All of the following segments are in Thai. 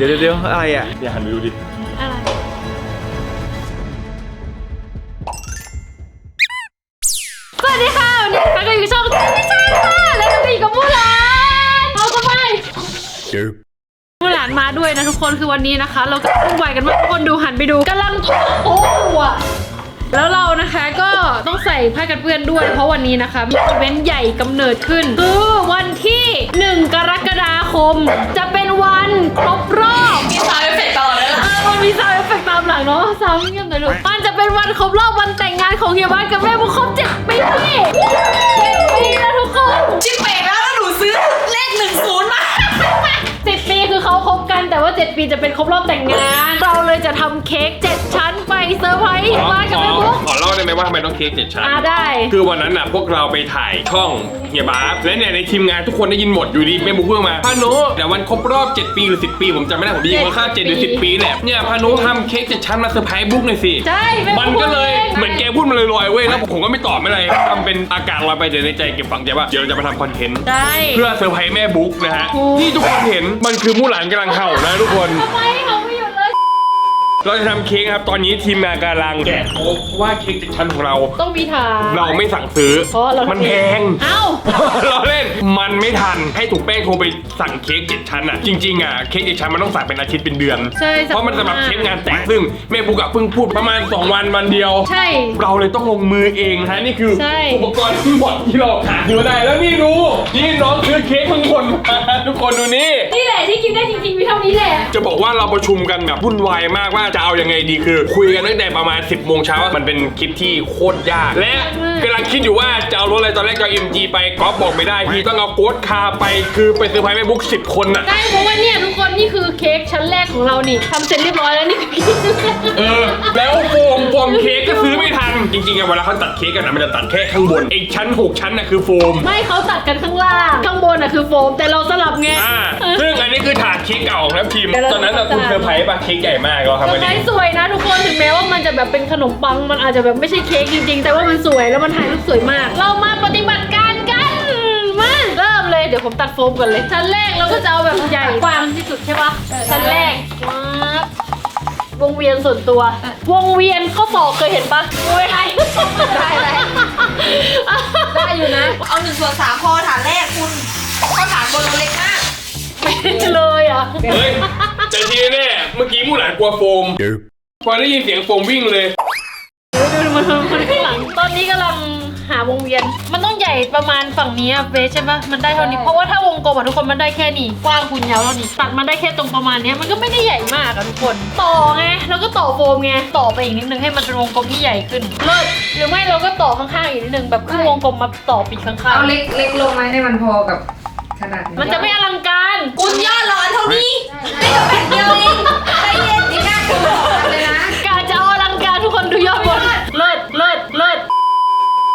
ดี๋ยวเดี๋ยวเดี๋ยวอะไรอะเดี๋ยวหันไปดูดิอะไร สวัสดีค่ะ วันนี้ค่ะก็อยู่ช่องที่ไม่ใช่ค่ะ แล้วก็อยู่กับมูหลานเอาทำไมมูหลานมาด้วยนะทุกคน คือวันนี้นะคะ เราก็วุ่นวายกันมากทุกคนดูหันไปดูกำลังโอ้โหแล้วเรานะคะก็ต้องใส่ผ้ากันเปื้อนด้วย เพราะวันนี้นะคะมีอีเวนต์ใหญ่กำเนิดขึ้นคือวันที่ 1 กรกฎาคมจะเป็น วันครบรอบมีซาวด์เอฟเฟกต์ตลอดเลยล่ะเออมันมีซาวด์เอฟเฟกต์ตามหลังเนาะซาวด์เงียบหน่อยลูกมันจะเป็นวันครบรอบวันแต่งงานของเฮียบ้านกับแม่บุคครบเจ็ดปีเจ็ดปีนะทุกคน ชิปเปกแล้วแล้วหนูซื้อเลขหนึ่งศูนย์มา สิบปีคือเขาคบกันแต่ว่าเจ็ดปีจะเป็นครบรอบแต่งงาน เราเลยจะทำเค้กเจ็ดชั้นไปเซอร์ไพรส์เฮียบ้านกับแม่บุ๊กขอเล่าได้ไหมว่าทำไมต้องเค้กเจ็ดชั้น อ่าได้ คือวันนั้นน่ะพวกเราไปถ่ายช่องเฮียบาฟและเนี่ยในทีมงานทุกคนได้ยินหมดอยู่ดีแม่บุ๊กพูดมาพานุแต่วันครบรอบ 7 ปีหรือ 10 ปี ผมจำไม่ได้ผมได้ยินว่าค่า7หรือ10 ปีแหละเนี่ยพานุทำเค้กเจ็ดชั้นมาเซอร์ไพรส์บุ๊กหน่อยสิใช่แมันก็เลยพูดงเหมือนแกพูดมาลอยๆเว้ยแล้วผมก็ไม่ตอบไม่อะไรทำเป็นอาการลอยไปเดี๋ยวในใจเก็บฝังใจว่าเดี๋ยวเราจะมาทำคอนเทนต์ได้ เพื่อเซอร์ไพรส์แม่บุ๊กนะฮะถูกที่ทุกคนเห็นมันคือมู่หลานกำลังเห่านะทุกคน ทำไมเขาไม่หยุด เลยเราจะทำเค้กครับ ตอนนี้ทีมงานกำลังแกะโต๊ะว่าเค้กเจ็ดชั้นของเรา ต้องมีถามเราไม่สั่งซื้อ เพราะเรามันแพง เอ้า เราเล่น มันไม่ทัน ให้ถูกแป้งโทรไปสั่งเค้กเจ็ดชั้นอะ จริงๆอะ เค้กเจ็ดชั้นมันต้องสั่งเป็นอาทิตย์เป็นเดือน ใช่เพราะมันสำหรับเค้กงานแต่งซึ่งแม่บุ๊กอะเพิ่งพูดประมาณ 2 วันวันเดียว ใช่ เราเลยต้องลงมือเองนะนี่คือใช่ อุปกรณ์ทั้งหมดที่เราหาซื้อมาได้แล้วนี่ดู นี่น้องซื้อเค้กทั้งคนมาทุกคนดูนี่ นี่แหละที่กินได้จริงๆมีเท่านี้แหละ จะบอกว่าเราประชุมกันแบบวุ่นวายมากว่าจะเอายังไงดีคือ คุยกันตั้งแต่ประมาณ 10โมงเช้ามันเป็นคลิปที่โคตรยากและ กำลังคิดอยู่ว่าจะเอารถอะไรตอนแรกจะเอา MG ไปก๊อฟบอกไม่ได้พี่ต้องเอาโกดคาร์ไปคือไปเซอร์ไพรส์แม่บุ๊ก10คนน่ะใช่เพราะว่าเนี่ยทุกคนนี่คือเค้กชั้นแรกของเรานี่ทำเสร็จเรียบร้อยแล้วนี่คือเค้กชั้นแรกเออ แล้วโฟมโฟมเค้กก็ซื้อไม่ทัน จริงๆอะเวลาเขาตัดเค้กกันนะมันจะตัดแค่ข้างบนไอ้ชั้น6ชั้นน่ะคือโฟม ไม่เขาตัดกันข้างล่างข้างบนอะคือโฟมแต่เราสลับไงอ่าซึ่งอันนี้คือถาดเค้กเก่าของทัพทีมเดี๋ยวเราตอนนั้นอะจะคุณเซอร์ไพรส์ป่ะเค้กใหญ่มากเราทำเซอกันร์ไพรเองส์สวยนะทุกคนถึงแม้ว่ามัน จะแบบเป็นขนมปัง มันอาจจะแบบไม่ใช่เค้กจริงๆ แต่ว่ามันสวยแล้วมันถ่ายรูปสวยมาก เรามาปฏิบัติการกัน มาเริ่มเลยเดี๋ยวผมตัดโฟมก่อนเลยชั้นแรกเราก็จะเอาแบบใหญ่กว้างที่สุดใช่ปะชั้นแรกมาวงเวียนส่วนตัว วงเวียนข้อศอกเคยเห็นปะโอ้ยไได้เลยได้อยู่นะ เอาหนึ่งส่วนสามพอฐานแรกคุณข้อฐานบนเราเล็กมากเลยอะเฮ้ยแต่ทีแน่เมื่อกี้มู่หลานกลัวโฟม พอได้ยินเสียงโฟมวิ่งเลย ดูดูมันมันข้างหลัง ตอนนี้กำลังหาวงเวียน มันต้องใหญ่ประมาณฝั่งนี้อะเบสใช่ปะมันได้เท่านี้ เพราะว่าถ้าวงกลมอะทุกคนมันได้แค่นี้ กว้างคูณยาวเท่านี้ ตัดมาได้แค่ตรงประมาณเนี้ยมันก็ไม่ได้ใหญ่มากอะทุกคน ต่อไง แล้วก็ต่อโฟมไง ต่อไปอีกนิดนึงให้มันเป็นวงกลมที่ใหญ่ขึ้น เลิศ หรือไม่เราก็ต่อข้างๆอีกนิดนึงแบบครึ่งวงกลมมาต่อปีกข้างเอาเล็กเล็กลงไหมให้มันพอกับขนาดนี้ๆมันจะไม่อลังการ คุณยอดร้อนเท่านี้ ไม่ต้องแผ่นเดียวเองใจเย็นนี่กล้าคุณบอกเลยนะ นดูยอดบนเลิศเลิศเลิศ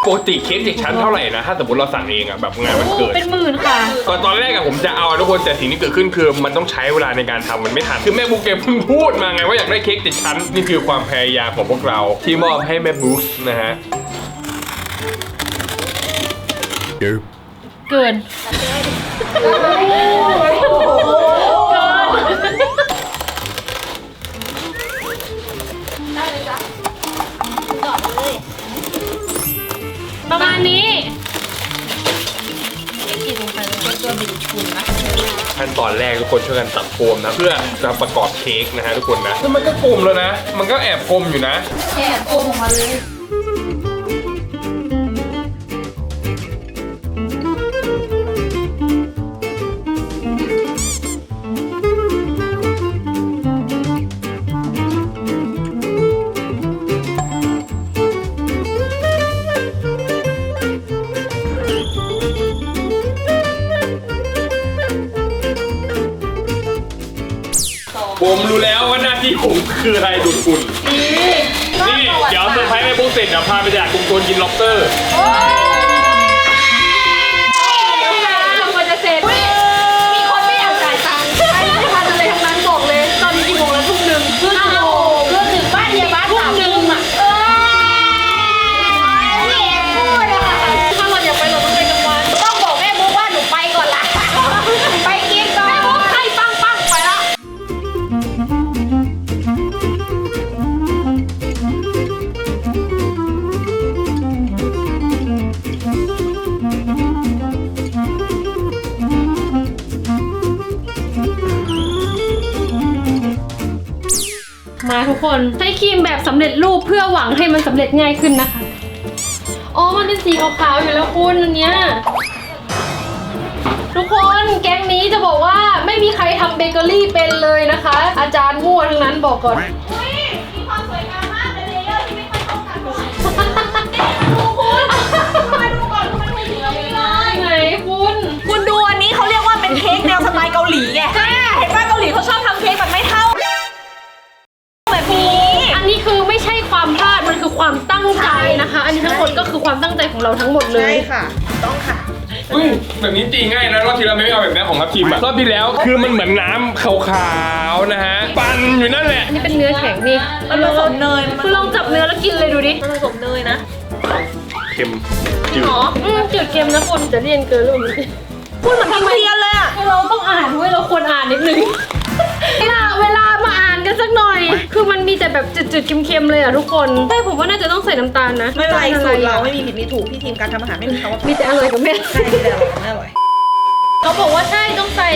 ปกติเค้กเด็กชั้นเท่าไหร่นะ ถ้าสมมติเราสั่งเองอะแบบงานวันเกิด เป็นหมื่นค่ะตอนตอนแรกอะผมจะเอาอะทุกคนแต่สิ่งที่เกิดขึ้นคือมันต้องใช้เวลาในการทำมันไม่ทัน คือแม่บุ๊กแกเพิ่งพูดมาไงว่าอยากได้เค้กติดชั้น นี่คือความพยายามของพวกเราที่มอบให้แม่บุ๊กนะฮะเกิน ประมาณนี้ไม่กินลงไปเลยตัวบิดคุณนะขั้นตอนแรกทุกคนช่วยกันตัดโฟมนะ เพื่อจะประกอบเค้กนะฮะทุกคนนะซึ่งมันก็กลมแล้วนะ มันก็แอบกลมอยู่นะแค่โกงออกมาเลย คืออะไรดูดฝุ่น นี่ เดี๋ยวเซอร์ไพรส์แม่บุ๊กเสร็จเดี๋ยวพาไปจากกรุงโจนกินล็อบสเตอร์ท คนใช้ครีมแบบสำเร็จรูปเพื่อหวังให้มันสำเร็จง่ายขึ้นนะคะอ๋อมันเป็นสีขาวๆอยู่แล้วคุณอันเนี้ยทุกคนแก๊งนี้จะบอกว่าไม่มีใครทำเบเกอรี่เป็นเลยนะคะ อาจารย์มั่วทั้งนั้นบอกก่อน แบบนี้ตีง่ายนะรอบที่แล้วไม่เอาแบบนี้ของทัพทีมอะรอบที่แล้วคือมันเหมือนน้ำขาวๆนะฮะปั่นอยู่นั่นแหละอันนี้เป็นเนื้อแข็งนี่มันผสมเนยมันคุณลองจับเนื้อแล้วกินเลยดูดิมันผสมเนยนะเค็มจืดหรออืมจืดเค็มนะคุณจะเรียนเกินหรือเปล่าพูดเหมือนทำเรียนเลยอะเราต้องอ่านด้วยเราควรอ่านนิดนึงเวลาเวลามาอ่าน กันสักหน่อย คือมันมีแต่แบบจืดๆเค็มๆเลยอะทุกคนแต่ผมว่าน่าจะต้องใส่น้ำตาลนะไม่เป็นไรำตสูลตรเราอะไม่มีผิดมีถูกพี่ทีมการทำอาหารไม่มีคำว่ามีแต่อร่อยกับแม่ใช่ไม่ได้อร่อยไม่อร่อยเขาบอกว่าใช่ต้องใส่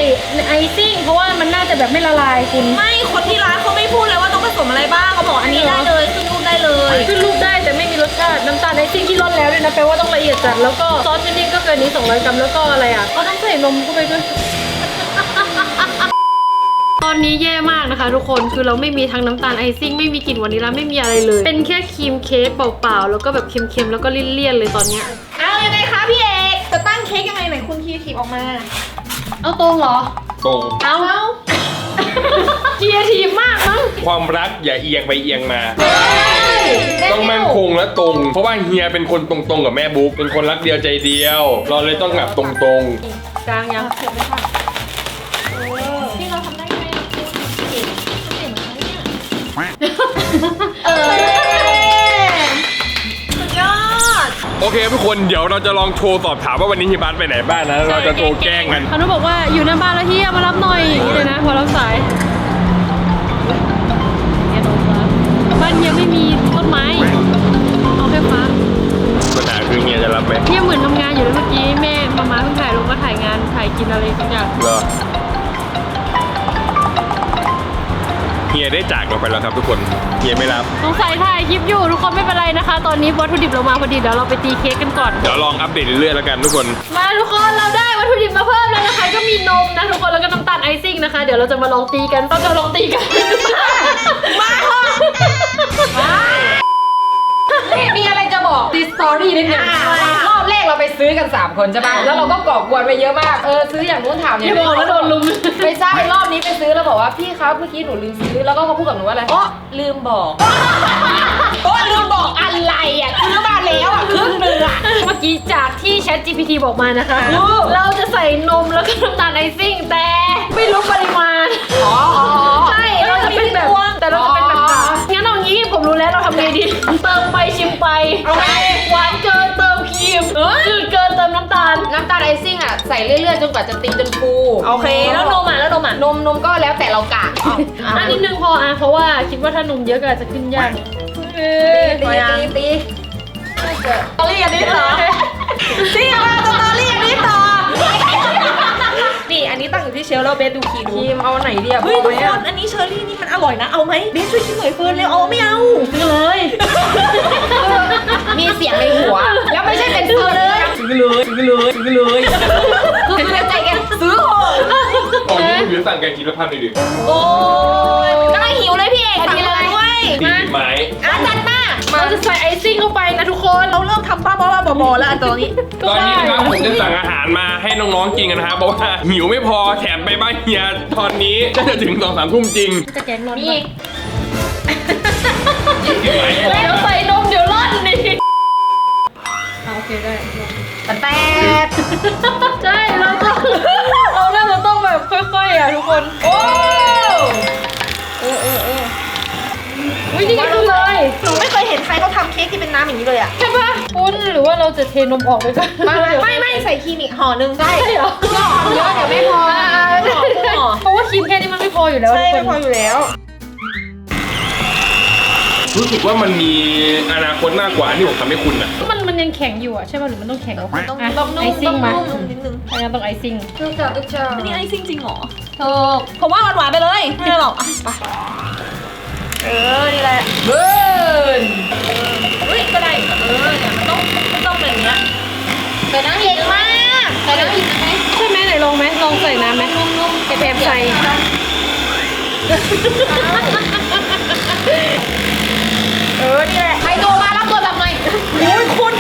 ไอซิ่งเพราะว่ามันน่าจะแบบไม่ละลายคุณไม่คนที่ร้านเขาไม่พูดเลยว่าต้องผสมอะไรบ้างเขาบอกอันนี้ได้เลยขึ้นรูปได้เลยขึ้นรูปได้แต่ไม่มีรสชาติน้ำตาลไอซิ่งที่ร่อนแล้วด้วยนะแปลว่าต้องละเอียดจัดแล้วก็ซอสฟิลลิ่งก็เกินนี้200กรัมแล้วก็อะไรอะก็ต้องใส่นมเข้าไปด้วยต อนนี้แย่มากนะคะ ทุกคนคือเราไม่มีทั้งน้ำตาลไอซิ่งไม่มีกลิ่นวานิลลาไม่มีอะไรเลย เป็นแค่ครีมเค้กเปล่าๆแล้วก็แบบเค็มๆแล้วก็เลี่ยนๆเลยตอนเนี้ยเอายังไงคะพี่เอกจะตั้งเค้กยังไงไหนคุณคีทีออกมา เอาตรงเหรอ ตรง เอาเคียทีมากมั้งความรักอย่าเอียงไปเอียงมา ต้องมั่นคงและตรง เพราะว่าเฮียเป็นคนตรงๆกับแม่บุ๊กเป็นคนรักเดียวใจเดียว เราเลยต้องแบบตรงกลางยัง โอเคทุกคนเดี๋ยวเราจะลองโทรสอบถามว่าวันนี้เฮียบัสไปไหนบ้างนะเราจะโทรแกล้งกันพานุบอกว่าอยู่หน้าบ้านแล้วเฮียมารับหน่อยอย่างนี้เลยนะพอรับสายเฮียโทรครับบ้านเฮียไม่มีต้นไม้เอาแค่ฟ้าปัญหาคือเฮียจะรับไหมเฮียเหมือนทำงานอยู่แล้วเมื่อกี้แม่มามาเพิ่งถ่ายลงมาถ่ายงานถ่ายกินอะไรสักอย่างเหรอ ได้จากเราไปแล้วครับทุกคนเฮียไม่รับ สงสัยถ่ายคลิปอยู่ทุกคนไม่เป็นไรนะคะ ตอนนี้วัตถุดิบเรามาพอดีเดี๋ยวเราไปตีเค้กกันก่อน เดี๋ยวลองอัปเดตเรื่อยๆแล้วกันทุกคน มาทุกคนเราได้วัตถุดิบมาเพิ่มแล้วนะคะ ก็มีนมนะทุกคนแล้วก็น้ำตาลไอซิ่งนะคะ เดี๋ยวเราจะมาลองตีกันเราจะลองตีกันมาเถอะนี่มีอะไรจะ บอกดิสตอรี่นิดนึงรอบแรกเราไปซื้อกัน 3 คนใช่ป่ะแล้วเราก็ก่อกวนไปเยอะมาก เออซื้ออย่างนู้นถามอย่างอย่าบอกแล้วโดนลุมไม่ใช่รอบนี้ไปซื้อแล้วบอกว่าพี่ครับเมื่อกี้หนูลืมซื้อ แล้วก็เขาพูดกับหนูว่าอะไรอ๋อลืมบอกโอ้ลืมบอกอะไรอะซื้อมาแล้วอะครึ่งหนึงอะเมื่อกี้จากที่ Chat GPT บอกมานะคะ เราจะใส่นมแล้วก็น้ำตาลไอซิ่งแต่ไม่รู้ปริมาณ อ๋ออ๋อใช่เราจะเป็นแบบแต่เราจะเป็น ผมรู้แล้วเราทำไงดี เติมไปชิมไปเอาไง หวานเกินเติมครีมจืดเกินเติมน้ำตาล น้ำตาลไอซิ่งอะใส่เรื่อยๆจนกว่าจะตีจนฟูโอเค แล้วนมอะแล้วนมอะนมนมก็แล้วแต่เรากะอันนิดนึงพออะเพราะว่าคิดว่าถ้านมเยอะก็อาจจะขึ้นยากเออตีตีตีสตอรี่อันนี้ต่อที่มาสตอรี่อันนี้ต่อนี่ อันนี้ตั้งอยู่ที่เชลฟ์แล้วเบสดูคีย์ดูครีมเอาไหนดีอะเฮ้ยพทุอกไหมคอะนอันนี้เชอร์รี่นี่มันอร่อยนะเอาไหมเบสช่วยชิมหน่อยเฟิร์นเร็วเอาไม่เอาซื้อเลย มีเสียงในหัว แล้วไม่ใช่เป็นซื้อเลยซื้อเลยซื้อเลยซื้อเลยคือในใจแกซื้อเหอะตอนนี้คุณอยู่สั่งแกงกินละพันเลยดิโอ้ยกำลังหิวเลยพี่เอกสั่งเลยด้ว ยสี่สิบไม้อาจัดมาเราจะใส่ไอซิ่งเข้าไปนะทุกคนเราเริ่มทำบ้าบ้าบอๆแล้วอันตอนนี้ตอนนี้นะครับผมจะสั่งอาหารมาให้น้องๆกินกันนะครับเพราะว่าหิวไม่พอแถมไปบ้านเฮียตอนนี้ก็จะถึงสองสามทุ่มจริงจะแกงนอนนี่ยี่สิบไม้พอเดี๋ยวใส่นมเดี๋ยวร่อนนี่โอเคได้แต่แต่ใช่เราต้องเราน่าจะต้องแบบค่อยๆอะทุกคนโอ้เอ นน้ำอย่างนี้เลยอะ ใช่ปะคุณหรือว่าเราจะเทนมออกไปก่อนไม่ไม่ใส่ครีมอีกห่อหนึ่งใช่ใช่เหรอเยอะเดี๋ยวไม่พอเพราะว่าครีมแค่นี้มันไม่พออยู่แล้วใช่ทุไม่กพคอนอยู่แล้วรู้สึกว่ามันมีอนาคตมากกว่าที่ผมทำให้คุณอะ มันมันยังแข็งอยู่อะใช่ป่ะหรือมันต้องแข็งอะต้องอะต้องนุ่ไอมซิ่ต้องงมานุ่มนิดนึงถ้างั้นต้องไอซิ่งทุกเจ้าทุกเจ้าอันนี้ไอซิ่งจริงเหรอถูกผมว่าหวานๆไปเลยไม่ได้หรอกอะไปเออนี่แหละเบิร์น ลองไหมลองใส่น้ำไหมไอแพมใส่เออนี่แหละใครโทรมารับโทรศัพท์หน่อยโอ้ยคุณ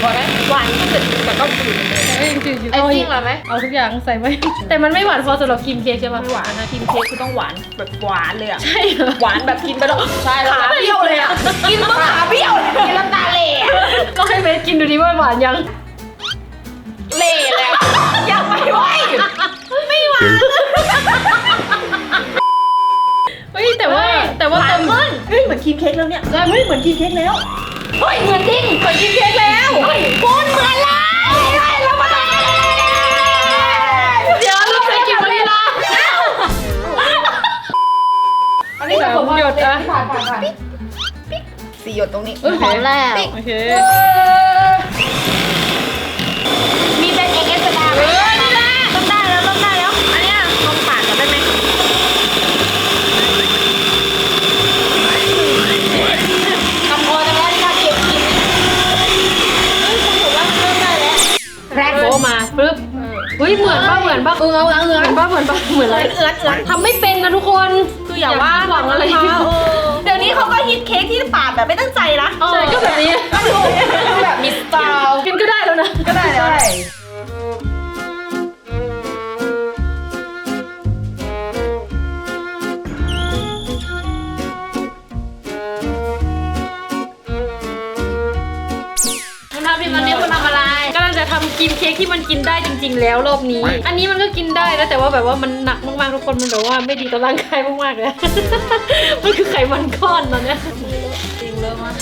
หวานไหมหวานที่สุดแต่ก็จืดเอ้ยจืดอยู่ไอ้จริงเหรอไหมเอาทุกอย่างใส่ไว้แต่มันไม่หวานพอสำหรับครีมเค้กใช่ปะไม่หวานนะครีมเค้กคือต้องหวานแบบหวานเลยอะใช่เหรอหวานแบบกินไปแล้วใช่แล้วขาเบี้ยวเลยอะกินแล้วขาเบี้ยวเลยกินน้ำตาเละอะก็ให้เบสกินดูดิว่าหวานยัง เละเลยอะอยากไปไว้ไม่หวานเฮ้ยแต่ว่าแต่ว่าหวาเตินมขึ้นเฮ้ยเหมือนครีมเค้กแล้วเนี่ยเฮ้ยเหมือนครีมเค้กแล้วเฮ้ยเหมือนจริงเหมือนครีมเค้กแล้วเฮ้ยคุณเหมือนเลยใช่แล้วมาเดี๋ยวเราไปกินวานิลลาอันนี้แบบผมหยดอะผ่านผ่านผ่านสีหยดตรงนี้ เออหอมแล้ว โอเค ฮ้ยเหมือนป่ะเหมือนป่ะเออเอาเอาเหมือนป่ะเหมือนป่ะเหมือนอะไรเอื้อนเอื้อนทำไม่เป็นนะทุกคนคืออย่าว่าหวังอะไรเออเดี๋ยวนี้เขาก็ฮิตเค้กที่ปาดแบบไม่ตั้งใจนะใช่ก็แบบนี้แบบมีสไตล์กินก็ได้แล้วนะก็ได้แล้วำลังจะทำกินเค้กที่มันกินได้จริง ๆ แล้วรอบนี้ อันนี้มันก็กินได้นะแต่ว่าแบบว่ามันหนักมากๆทุกคนมันแบบว่าไม่ดีต่อร่างกายมากๆเลยมันคือไขมันก้อนตอนเนี้ยจริงเลยมั้ย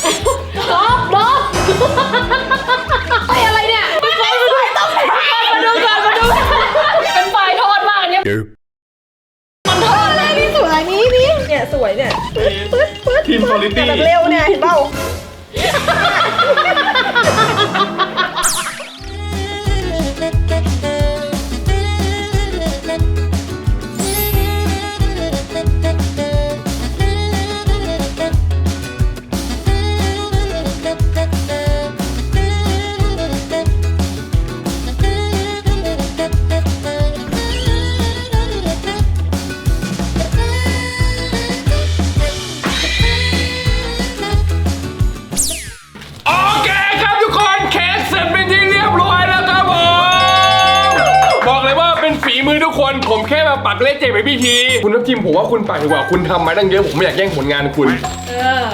แค่มาปักเลขเจ็ดไปพี่ที คุณทัพทีมผมว่าคุณปักดีกว่าคุณทำมาตั้งเยอะผมไม่อยากแย่งผลงานคุณ เออ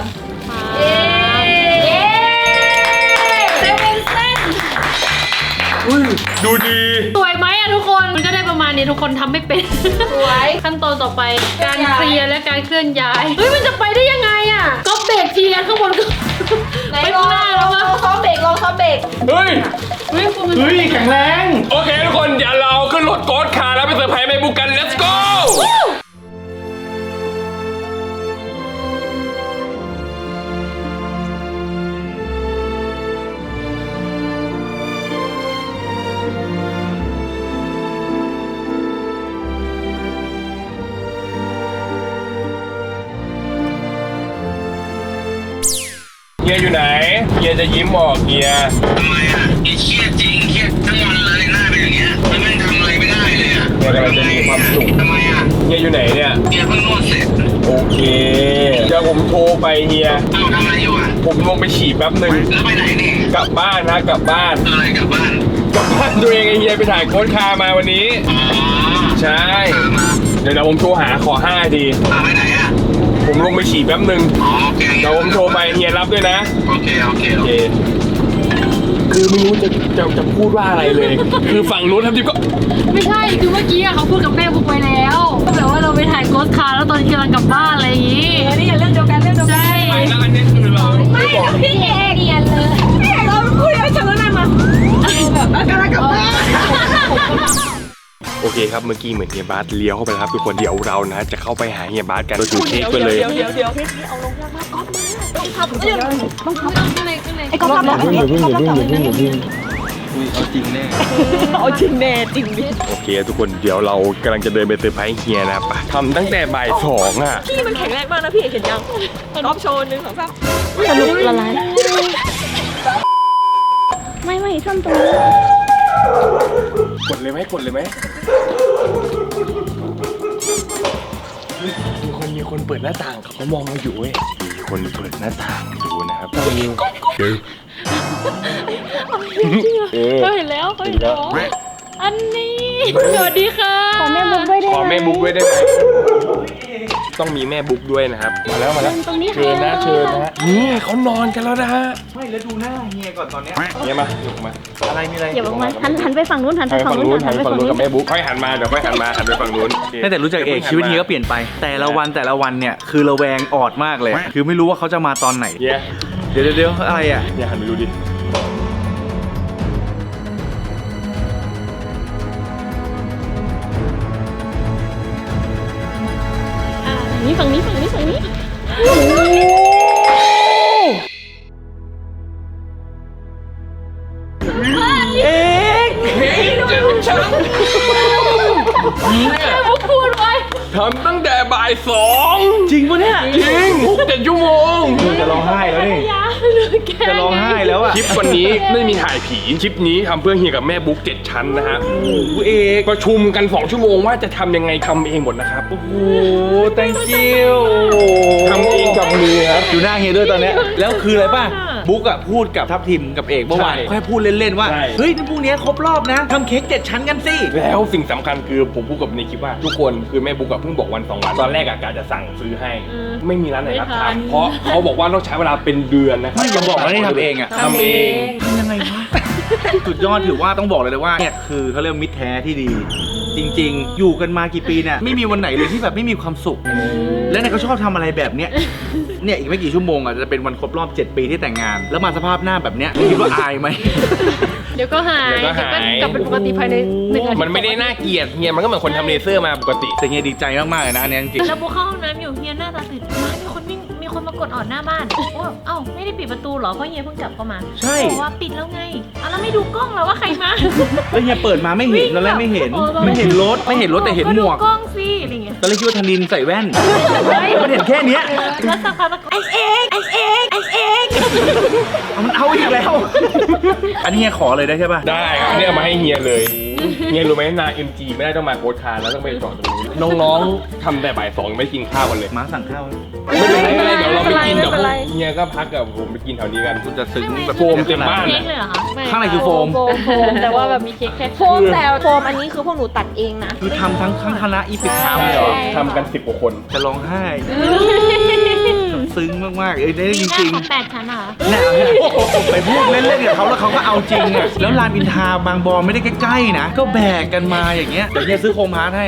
เย้เซเว่นเส้นอุ้ยดูดีสวยไหมอะทุกคนมันก็ได้ประมาณนี้ทุกคนทำไม่เป็น สวย ขั้นตอนต่อไปการเคลียร์และการเคลื่อนย้าย เฮ้ย มันจะไปได้ยังไงอะก็เบรกทีกันข้างบนก็ไหนไปลองข้างหน้าแล้วลวะองซ้อมเบรกลองซ้อมเบรกเฮ้ย เฮ้ยคุณมันเฮ้ยแข็งแร ยอยู่ไหนเฮียจะยิ้มออกเฮียทำไมอะไอ้เครียดจริงเครียดทั้งวันเลยหน้าเป็นอย่างเงี้ยมันไม่ทำอะไรไม่ได้เลยอะเฮียกำลังจะมีความสุขทำไมอะเฮียอยู่ไหนเนี่ยเฮียเพิ่งนวดเสร็จโอเคเดี๋ยวผมโทรไปเฮียเอ้าทำอะไรอยู่อะผมลงไปฉี่แป๊บหนึ่งแล้วไปไหนเนี่ยกลับบ้านนะกลับบ้านอะไรกลับบ้านกลับบ้านตัวเองไอ้เฮียไปถ่ายโค้ดคาร์มาวันนี้อ๋อใช่มาเดี๋ยวเดี๋ยวผมโทรหาขอห้านาทีมาไปไหนอะ ผมลงไปฉี่แป๊บหนึ่งอ๋อโอเคเดี๋ยวผมโทรไปเฮียรับด้วยนะโอเคโอเคโอโอเคเคคือไม่รู้จะจะจะพูดว่าอะไรเลย คือฝั่งนู้นทำทีก็ไม่ใช่คือเมื่อกี้อะเขาพูดกับแม่บุ๊กไปแล้วก็แบบว่าเราไปถ่ายโกสคาร์แล้วตอนนี้กำลังกลับบ้านอะไรอย่างงี้เออนี่อย่าเรื่องเดียวกันเรื่องเดียวกันใช่แล้วอันนี้คือเราไม่บอกพี่เอกเนียนเลยพี่เอกเราคุยกับฉันแล้วนะมาแบบกำลังกลับบ้าน โอเคครับเมื่อกี้เหมือนเฮียบาสเลี้ยวเข้าไปแล้วครับทุกคนเดี๋ยวเรานะ จะเข้าไปหาเฮียบาสกันโดยถือเค้กไปเลยเดี๋ยวเดี๋ยวเดี๋ยวเค้กนี้เอาลงยากมากก๊อฟมาต้องทำเรื่องข้างในข้างในไอ้ก๊อฟทำแบบนี้ก๊อฟทำแบบนี้เอาจริงแน่เอาจริงแน่จริงดิโอเค ทุกคนเดี๋ยวเรากำลังจะเดินไปเซอร์ไพรส์เฮียนะปะทำตั้งแต่บ่ายสองอะพี่มันแข็งแรงมากนะพี่เอกเห็นยังรอบโชว์หนึ่งสองสามทะลุละลายไม่ไม่ซ่อมตรงนี้ กดเลยไหมกดเลยไหมเฮ้ยมีคนมีคนเปิดหน้าต่างเขามองเราอยู่เว้ยมีคนเปิดหน้าต่างดูนะครับเดี๋ยวเออเขาเห็นแล้วเขาเห็นแล้ว อันนี้ สวัสดีค่ะ ขอแม่บุ๊กด้วยได้ขอไหมแม่บุ๊กด้วยได้ไหมต้องมีแม่บุ๊กด้วยนะครับ มาแล้วมาแล้วตรงนี้เชิญนะเชิญนะนี่เขานอนกันแล้วนะฮะไม่แล้วดูหน้าเฮียก่อนตอนเนี้ยเฮียมาลงมาอะไรมีอะไรอย่าบอกมาหันหันไปฝั่งนู้นหันหัไปนฝั่ฝั่งงนู้นู้นนหัหันนไปฝั่ฝั่งงนู้นนู้นกับแม่บุ๊กค่อยหันมาเดี๋ยวค่อยหันมาหันไปฝั่งนู้นตั้งแต่รู้จักเอกชีวิตเฮียก็เปลี่ยนไป แต่ละวันแต่ละวันเนี่ยคือระแวงออดมากเลย คือไม่รู้ว่าเขาจะมาตอนไหนเฮียเดี๋ยวเดี๋ยวเดี๋ยวอะไรอะเฮียหันไปดูดิ นี่ฝั่งนี้ฝั่งนี้ฝั่งนี้บุกพูดไว้ทำตั้งแต่บ่ายสองจริงปะเนี่ยจริงทุกเจ็ดชั่วโมงจะร้องไห้แล้วนี่ ยาหรือแกจะร้องไห้แล้วอะคลิปวันนี้ไม่มีถ่ายผี คลิปนี้ทำเพื่อเฮียกับแม่บุ๊กเจ็ดชั้นนะฮะกูเอกประชุมกัน 2 ชั่วโมงว่าจะทำยังไงทำเองหมดนะครับโอ้โห thank you ทำเองกับมือครับ อยู่หน้าเฮียด้วยตอนเนี้ยแล้วคืออะไรป่ะ บุ๊กอะพูดกับทัพทิมกับเอกเมื่อวานใช่แค่พูดเล่นๆว่า ใช่ เฮ้ยพรุ่งนี้ครบรอบนะทำเค้กเจ็ดชั้นกันสิ แล้วสิ่งสำคัญคือผมพูดกับในคลิปว่า ทุกคนคือแม่บุ๊กกับเพิ่งบอกวันสองวัน ตอนแรกอะกาจะสั่งซื้อให้ไม่มีร้านไหนรับไม่ทัน ทำเพราะเขาบอกว่าต้องใช้เวลาเป็นเดือนนะครัไม่อย่าบอกว่านี่ทำเองอะ ทำเอง ทำยังไงวะ สุดยอดถือว่าต้องบอกเลยเลยว่าเนี่ยคือเขาเรียกมิตรแท้ที่ดี จริง ๆ อยู่กันมากี่ปีเนี่ยไม่มีวันไหนเลยที่แบบไม่มีความสุข และเนี่ยเขาชอบทำอะไรแบบเนี้ยเนี่ยอีกไม่กี่ชั่วโมงอะจะเป็นวันครบรอบ 7 ปีที่แต่งงาน แล้วมาสภาพหน้าแบบเนี้ยคิดว่าอายไหม เดี๋ยวก็หายเดี๋ยวก็หาย กลับเป็นปกติภายในหนึ่งอาทิตย์มันไม่ได้น่าเกลียดเฮียมันก็เหมือนคนทำเลเซอร์มาปกติ แต่เฮียดีใจมากๆเลยนะอันเนี้ยจริงแล้วบุกเข้าห้องน้ำอยู่เฮียหน้าตาตื่นมามี คนวิ่งมีคนมากดออดหน้าบ้านโอ้เอ้าไม่ได้ปิดประตูเหรอเพราะเฮียเพิ่งกลับเข้ามาใช่ บอกว่าปิดแล้วไงอะแล้วไม่ดูกล้องเหรอว่าใครมา แล้วเฮียเปิดมาไม่เห็นตอนแรกไม่เห็นโอ้ตอนแรกไม่เห็นรถ ไม่เห็นรถแต่เห็นหมวกก็ดูกล้องสิอะไรเงี้ยตอนแรกคิดว่าธนินใส่แว่นมันเห็นแค่เนี้ยแล้วสักพักไอเองไอเองไอเองเอามันเอาอีกแล้ว อันนี้เฮียขอเลยได้ใช่ป่ะ ได้ครับเนี่ยเอามาให้เฮียเลยเฮียรู้ไหมนาเอ็มจีไม่ได้ต้องมาโค้ดคาร์แล้วต้องไปจอดตรงนู้นน้องๆทำแต่บ่ายสองไม่กินข้าวกันเลย มาสั่งข้าว ไม่เป็นไรไม่เป็นไรเดี๋ยวเราไปกินไม่เดี๋ยวเป็นไรเฮียก็พักกับผมไปกินแถวนี้กันคุณจะซึ้งแบบโฟมเต็มบ้านเค้กเลยเหรอคะไม่ข้างในคือโฟมโฟม โฟมแต่ว่าแบบมีเค้กแค่โฟมแต่โฟมอันนี้คือพวกหนูตัดเองนะคือทำทั้งทั้งคณะอีพิกทำเลยเหรอทำกันสิบกว่าคนจะร้องไห้ ซึ้งมากๆเอ้ยได้จมีริงของแปดชั้นเหรอๆเนี่ยไปพูดเล่นๆกับเขาแล้วเขาก็เอาจริงอะแล้วรามอินทราบางบอนไม่ได้ใกล้ๆนะ ก็แบกกันมาอย่างเงี้ยเดี๋ยวเนี่ยซื้อโคมพาร์ทให้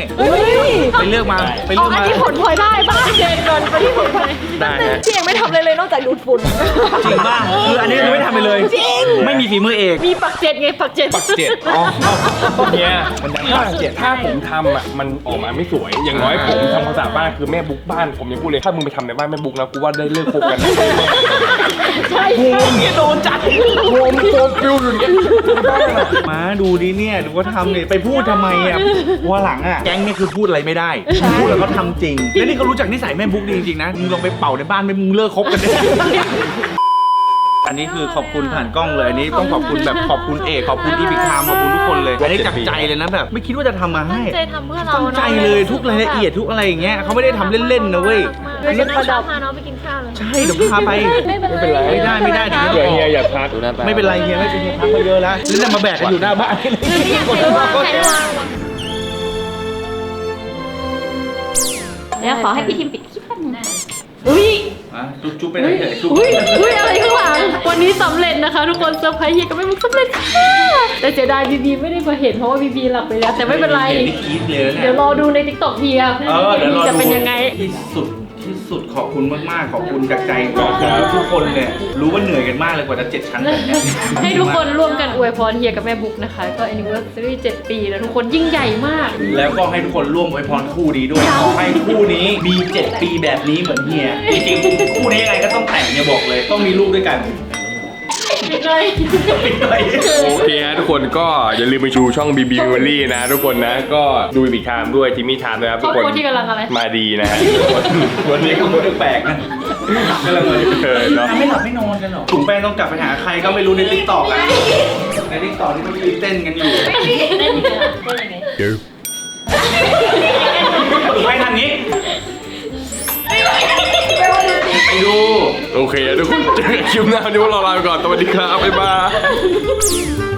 ไปเลือกมา ไปเอาเลือกอันมา ที่ผลพลอยได้บ้างเจนก่อนไปที่ผลพลอยได้ฮะพี่ยังไม่ทำเลยเลยนอกจากดูดฝุ่น จริงป่ะคืออันนี้คือไม่ทำไปเลย จริง ไม่มีฝีมือเอกมีปักเจ็ดไงปักเจ็ดปักเจ็ด อ๋อ เนี่ยถ้าเจ็ดถ้าผมทำอะมันออกมาไม่สวย อย่างน้อยผมทำความสะอาดบ้านคือแม่บุ๊กบ้านผมยังพูดเลยถ้ามึงไปทำในบ้านแม่บุ๊กนะกูว่าได้เลิกคบกันใช่โฮมเนี่ยโดนจัดโฮมโฮมฟิลอยู่เนี่ยในบ้านอะมาดูดิเนี่ยดูว่าทำเนี่ยไปพูดทำไมอะว่าหลังอะแก๊งเนี่ยคือพูดอะไรไม่ได้พูดแล้วก็ทำจริงแล้วนี่เขารู้จักนิสัยแม่บุ๊กดีจริงๆนะมึงลองไปเป่าในบ้านไม่มึงเลิกคบกันเลยอันนี้คือขอบคุณผ่านกล้องเลยอันนี้ต้องขอบคุณแบบขอบคุณเอกขอบคุณอีพิคามขอบคุณทุกคนเลยอันนี้จากใจเลยนะแบบไม่คิดว่าจะทำมาตั้ให้งใจทำเพื่อเราตั้งใจเลยทุกรายละเอียดทุกอะไรอย่างเงี้ยเขาไม่ได้ทำเล่นๆนะเว้ยเดี๋ยวจะน้องชอบพาน้องไปกินข้าวเลย ใช่เดี๋ยวพาไป ไม่เป็นไร ไม่ได้ไม่ได้เดี๋ยวเดี๋ยวเฮียอย่าพักไม่เป็นไรเฮียไม่เป็นเฮียพักมาเยอะแล้วแล้วจะมาแบกกันอยู่หน้าบ้านใครวางใครวางเดี๋ยวขอให้พี่ทิมปิดคลิปแป๊บนึงอุ้ยอะจุ๊บจุ๊บไปไหนเถอะจุ๊บอุ้ยอุ้ยอะไรข้างหลังวันนี้สำเร็จนะคะ ทุกคนเซอร์ไพรส์เฮียกับแม่บุ๊กสำเร็จค่ะแต่เสียดายบีบีไม่ได้มาเห็นเพราะว่าบีบีหลับไปแล้วแต่ไม่เป็นไรนี่กรี๊ดเลยนะเนี่เดี๋ยยวรอดูในทิกตอกเฮียเออเดี๋ยวรอจะดูเป็นยังไง ที่สุดที่ สุดขอบคุณมากๆ ขอบคุณจากใจขอบคุณทุกคนเลย รู้ว่าเหนื่อยกันมากเลยกว่าจะเจ็ดชั้นแบบเนี้ยให้ทุกคนร่วมกันอวยพรเฮียกับแม่บุ๊กนะคะ ก็ anniversary 7 ปีแล้วทุกคนยิ่งใหญ่มาก แล้วก็ให้ทุกคนร่วมอวยพรคู่นี้ด้วยขอให้คู่นี้มี 7 ปีแบบนี้เหมือนเฮียจริงๆคู่นี้ยังไงก็ต้องแต่งเนี่ยบอกเลย ต้องมีลูกด้วยกัน ปิดเลยปิดเลยโอเคฮะทุกกคนก็อย่าลืมไปดูช่อง BB Memory นะ ทุกคนนะ ก็ดูอีกทามด้วยจิมมี่ทามนะครับครทุอบกคคน รัวที่กำลังอะไร มาดีนะฮะวันนี้นี่ก็ก็พูดแปลกๆนะกำลังเลยเออเนาะไม่หลับไม่นอนกันหรอถุงแป้งต้องกลับไปหาใครก็ไม่รู้ในติ๊กต็อกอะในติ๊กต็อกที่เขามีเต้นกันอยู่เล่นยังไงเล่นยังไงถุงแป้งทางนี้ ไปดู โอเคทุกคนเจอกันคลิปหน้าวันนี้พวกเราลาไปก่อนสวัสดีครับบ๊ายบาย